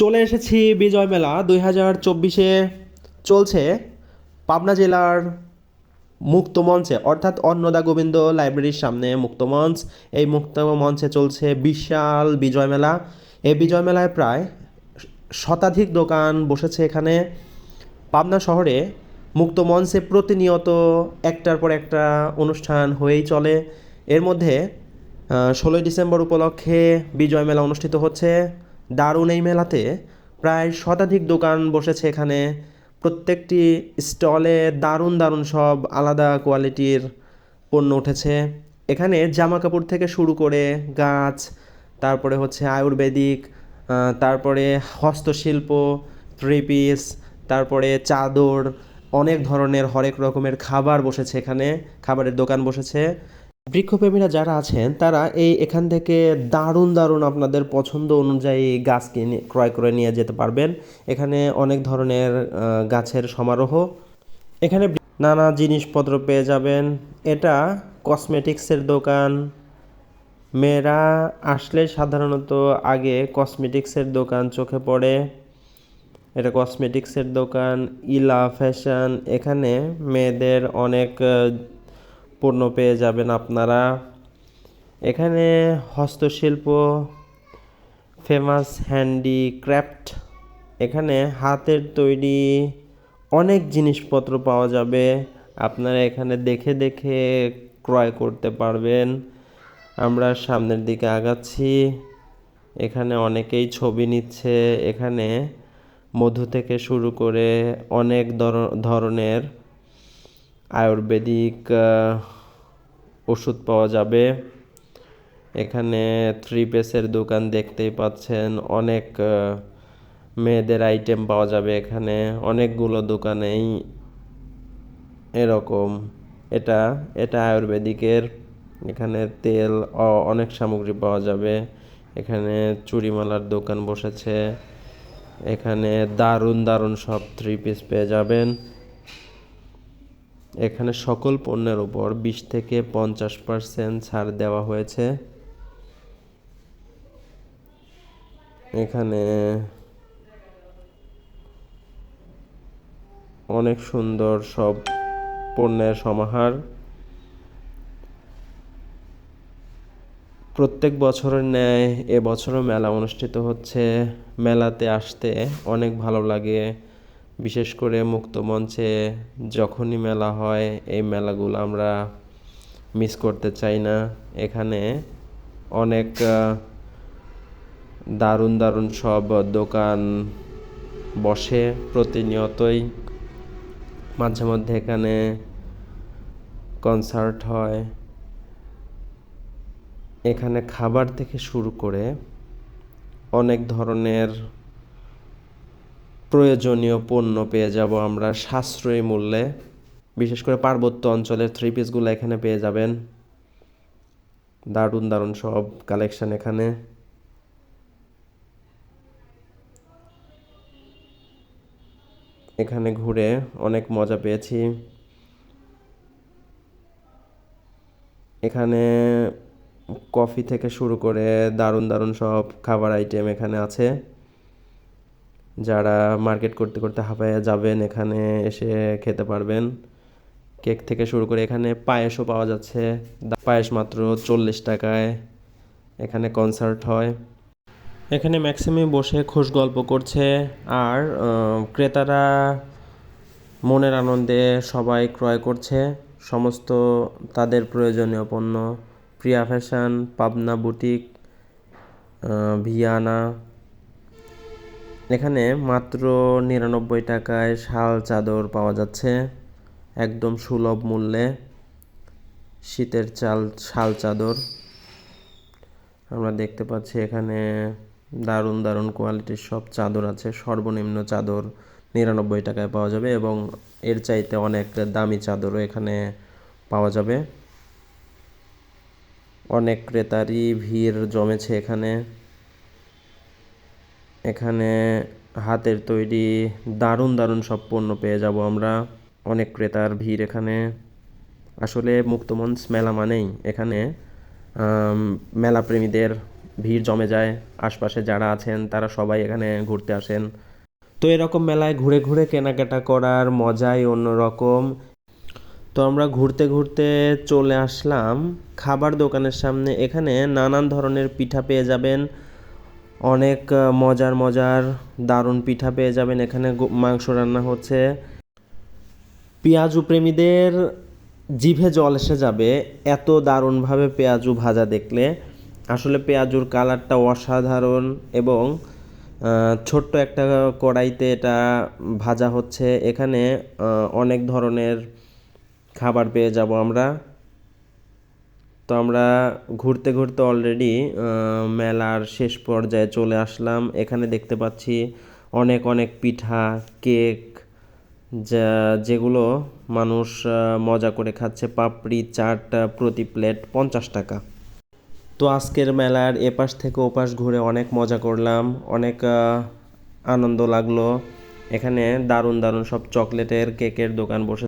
চলে এসেছি বিজয় মেলা। দুই হাজার চব্বিশে চলছে পাবনা জেলার মুক্ত মঞ্চে, অর্থাৎ অন্নদা গোবিন্দ লাইব্রেরির সামনে মুক্ত মঞ্চ। এই মুক্ত মঞ্চে চলছে বিশাল বিজয় মেলা। এই বিজয় মেলায় প্রায় শতাধিক দোকান বসেছে এখানে। পাবনা শহরে মুক্ত মঞ্চে প্রতিনিয়ত একটার পর একটা অনুষ্ঠান হয়েই চলে। এর মধ্যে ষোলোই ডিসেম্বর উপলক্ষে বিজয় মেলা অনুষ্ঠিত হচ্ছে। দারুণ এই মেলাতে প্রায় শতাধিক দোকান বসেছে এখানে। প্রত্যেকটি স্টলে দারুণ দারুণ সব আলাদা কোয়ালিটির পণ্য উঠেছে। এখানে জামা কাপড় থেকে শুরু করে গাছ, তারপরে হচ্ছে আয়ুর্বেদিক তারপরে হস্তশিল্প থ্রি পিস তারপরে চাদর, অনেক ধরনের হরেক রকমের খাবার বসেছে এখানে। খাবারের দোকান বসেছে। বৃক্ষপ্রেমীরা যারা আছেন, তারা এই এখান থেকে দারুণ দারুণ আপনাদের পছন্দ অনুযায়ী গাছ কিনে ক্রয় করে নিয়ে যেতে পারবেন। এখানে অনেক ধরনের গাছের সমারোহ। এখানে নানা জিনিসপত্র পেয়ে যাবেন। এটা কসমেটিক্সের দোকান। মেয়েরা আসলে সাধারণত আগে কসমেটিক্সের দোকান চোখে পড়ে। এটা কসমেটিক্সের দোকান, ইলা ফ্যাশন। এখানে মেয়েদের অনেক পণ্য পেয়ে যাবেন আপনারা। এখানে হস্তশিল্প ফেমাস হ্যান্ডিক্রাফট এখানে হাতের তৈরি অনেক জিনিসপত্র পাওয়া যাবে। আপনারা এখানে দেখে দেখে ক্রয় করতে পারবেন। আমরা সামনের দিকে আগাচ্ছি। এখানে অনেকেই ছবি নিচ্ছে। এখানে মধু থেকে শুরু করে অনেক ধর- ধরনের আয়ুর্বেদিক ওষুধ পাওয়া যাবে। এখানে থ্রি পিসের দোকান দেখতেই পাচ্ছেন। অনেক মেয়েদের আইটেম পাওয়া যাবে এখানে। অনেকগুলো দোকানেই এরকম। এটা এটা আয়ুর্বেদিকের। এখানে তেল অনেক সামগ্রী পাওয়া যাবে। এখানে চুড়িমালার দোকান বসেছে। এখানে দারুণ দারুণ সব থ্রি পিস পেয়ে যাবেন। এখানে সকল পণ্যের উপর বিশ থেকে পঞ্চাশ পার্সেন্ট ছাড় দেওয়া হয়েছে। এখানে অনেক সুন্দর সব পণ্যের সমাহার। প্রত্যেক বছরের ন্যায় এবছরও মেলা অনুষ্ঠিত হচ্ছে। মেলাতে আসতে অনেক ভালো লাগে। বিশেষ করে মুক্ত মঞ্চে যখনই মেলা হয়, এই মেলাগুলো আমরা মিস করতে চাই না। এখানে অনেক দারুণ দারুণ সব দোকান বসে প্রতিনিয়তই। মাঝে মধ্যে এখানে কনসার্ট হয়। এখানে খাবার থেকে শুরু করে অনেক ধরনের প্রয়োজনীয় পণ্য পেয়ে যাব আমরা সাশ্রয়ী মূল্যে। বিশেষ করে পার্বত্য অঞ্চলের থ্রি পিসগুলো এখানে পেয়ে যাবেন। দারুণ দারুণ সব কালেকশন এখানে। এখানে ঘুরে অনেক মজা পেয়েছি। এখানে কফি থেকে শুরু করে দারুণ দারুণ সব খাবার আইটেম এখানে আছে। যারা মার্কেট করতে করতে হাঁপাইয়া যাবেন, এখানে এসে খেতে পারবেন। কেক থেকে শুরু করে এখানে পায়েসও পাওয়া যাচ্ছে। পায়েস মাত্র চল্লিশ টাকায়। এখানে কনসার্ট হয়। এখানে ম্যাক্সিমাম বসে খোশ গল্প করছে। আর ক্রেতারা মনের আনন্দে সবাই ক্রয় করছে। সমস্ত তাদের প্রয়োজনীয় পণ্য। প্রিয়া ফ্যাশন, পাবনা বুটিক ভিয়ানা। এখানে মাত্র নিরানব্বই টাকায় শাল চাদর পাওয়া যাচ্ছে। একদম সুলভ মূল্যে শীতের চাল, শাল চাদর। আমরা দেখতে পাচ্ছি এখানে দারুণ দারুণ কোয়ালিটির সব চাদর আছে। সর্বনিম্ন চাদর নিরানব্বই টাকায় পাওয়া যাবে এবং এর চাইতে অনেক দামি চাদরও এখানে পাওয়া যাবে। অনেক ক্রেতারই ভিড় জমেছে এখানে। এখানে হাতের তৈরি দারুণ দারুণ সব পণ্য পেয়ে যাব আমরা। অনেক ক্রেতার ভিড় এখানে। আসলে মুক্তমঞ্চ মেলা মানেই এখানে আম, মেলাপ্রেমীদের ভিড় জমে যায়। আশপাশে যারা আছেন তারা সবাই এখানে ঘুরতে আসেন। তো এরকম মেলায় ঘুরে ঘুরে কেনাকাটা করার মজাই অন্যরকম। তো আমরা ঘুরতে ঘুরতে চলে আসলাম। খাবার দোকানের সামনে এখানে নানান ধরনের পিঠা পেয়ে যাবেন। অনেক মজার মজার, দারুণ পিঠা পেয়ে যাবেন। এখানে মাংস রান্না হচ্ছে। পেঁয়াজু প্রেমীদের জিভে জল এসে যাবে। এত দারুণভাবে পেঁয়াজু ভাজা দেখলে। আসলে পেঁয়াজুর কালারটা অসাধারণ এবং ছোট্ট একটা কড়াইতে এটা ভাজা হচ্ছে। এখানে অনেক ধরনের খাবার পেয়ে যাব আমরা। তো আমরা ঘুরতে ঘুরতে অলরেডি মেলার শেষ পর্যায়ে চলে আসলাম। এখানে দেখতে পাচ্ছি অনেক অনেক পিঠা, কেক, যা, যেগুলো মানুষ মজা করে খাচ্ছে। পাপড়ি, চাট প্রতি প্লেট পঞ্চাশ টাকা। তো আজকের মেলার এপাশ থেকে ওপাশ ঘুরে অনেক মজা করলাম, অনেক আনন্দ লাগল। এখানে দারুণ দারুণ সব চকলেটের, কেকের দোকান বসে